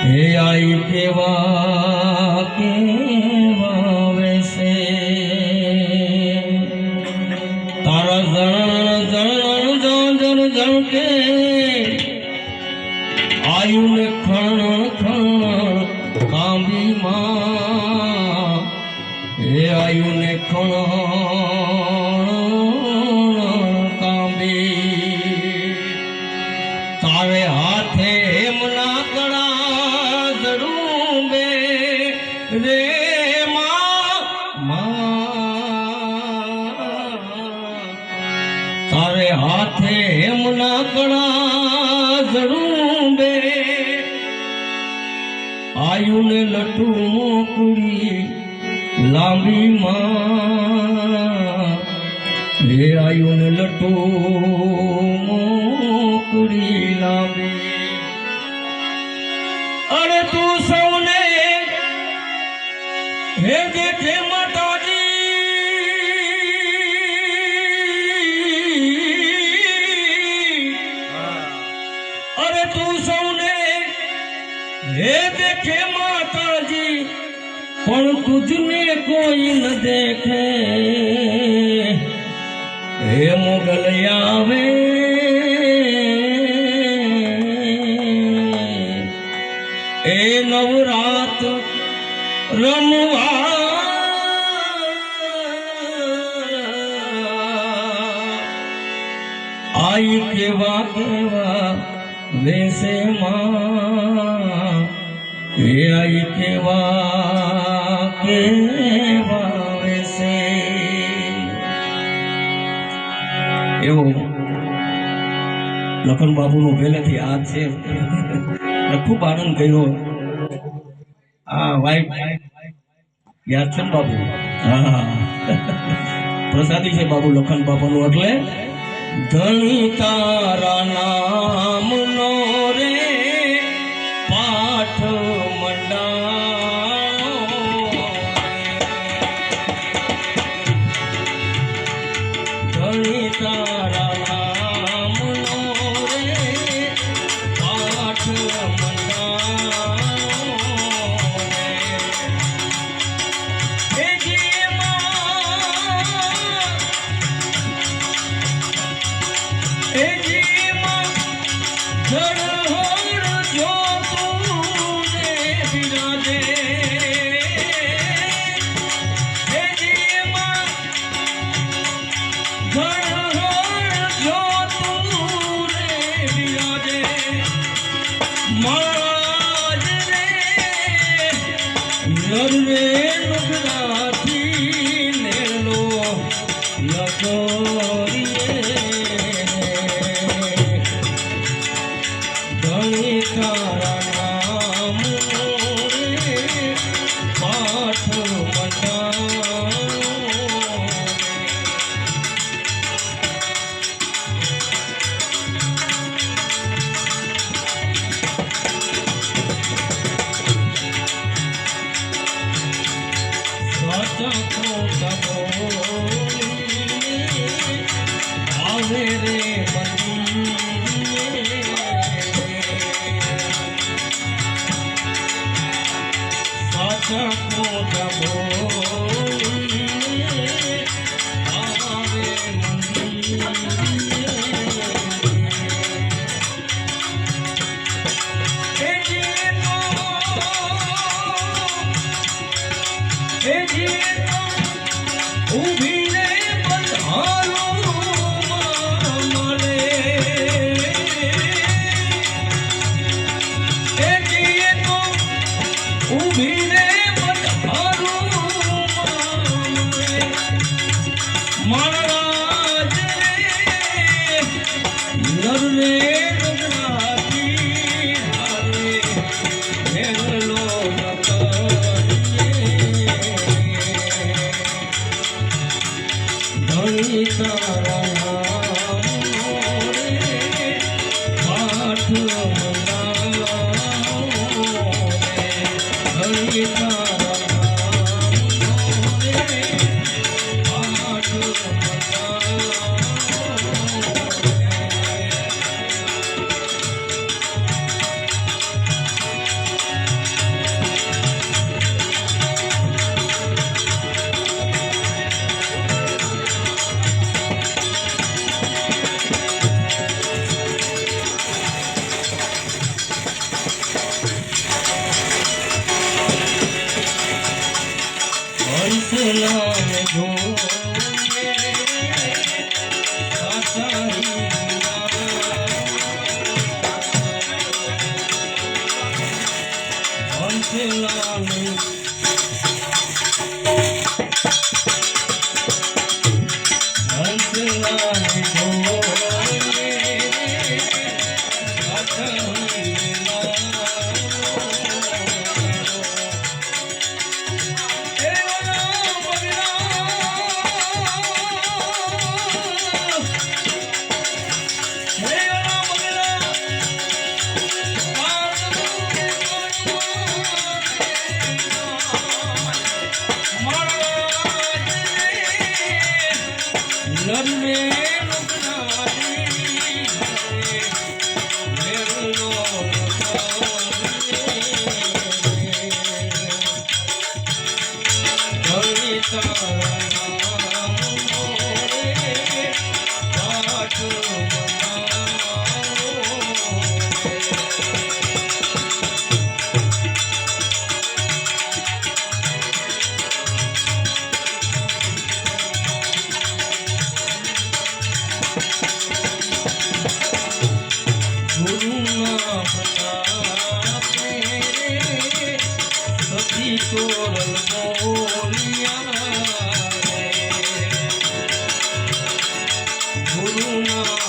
હે આઈ કેવા કેવા વેસે તારા જણ જણ જણ જણ કે આયુ ને ખણ ખણ કાંબી માં. હે આયુ ને ખણ. રે તારે હાથે એમના કણા જરૂર બે આયુ ને લટું મોકડી લાંબી માં હે આયુ ને લટું મોકડી લાંબી અરે તું સૌને હે દેખે માતાજી અરે તું સૌને હે માતાજી પણ તુજને કોઈ ન દેખે. હે મોગલ આવે. નવરાત રમવા આઈ કેવા કેવા વેસે માં એ આઈ કેવા કેવા વેસે એવો લખન બાબુનો પહેલેથી હાથ છે ખૂબ આનંદ કર્યો યાદ છે બાબુ? હા. પ્રસાદી છે બાબુ લખન બાપાનું એટલે. ધણી તારા નામનો આવે રે তারা Allah धन्य Oh. Maharaj.